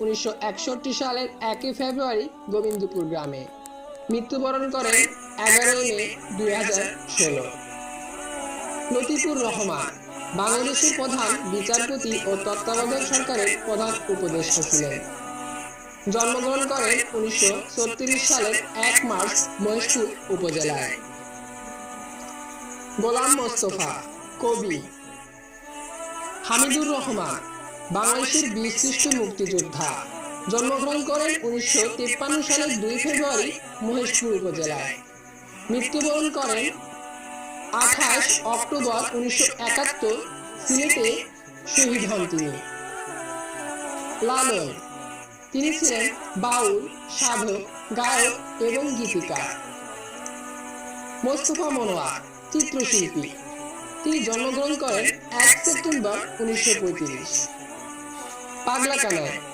উনিশশো একষট্টি সালের একই ফেব্রুয়ারি গোবিন্দপুর গ্রামে। মৃত্যুবরণ করেন এগারোই মে দুই হাজার ষোলো। লতিফুর রহমান বাংলাদেশের প্রধান বিচারপতি ও তত্ত্বাবধায়ক সরকারের প্রধান উপদেষ্টা ছিলেন। জন্মগ্রহণ করেন উনিশশো ছত্রিশ সালের এক মার্চ মহেশপুর উপজেলায়। গোলাম মোস্তফা কবি। হামিদুর রহমান বাংলাদেশের বিশিষ্ট মুক্তিযোদ্ধা। জন্মগ্রহণ করেন উনিশশো তিপ্পান্ন সালের দুই ফেব্রুয়ারি মহেশপুর উপজেলায়। মৃত্যুবরণ করেন আঠাশ অক্টোবর উনিশশো একাত্তর সিলেটে শহীদ হন তিনি। লালন। তিনি ছিলেন বাউল, সাধক, গায়ক এবং গীতিকার। মোস্তফা মনোয়ার, চিত্রশিল্পী। তিনি জন্মগ্রহণ করেন এক সেপ্টেম্বর উনিশশো পঁয়ত্রিশ। 啥子啊？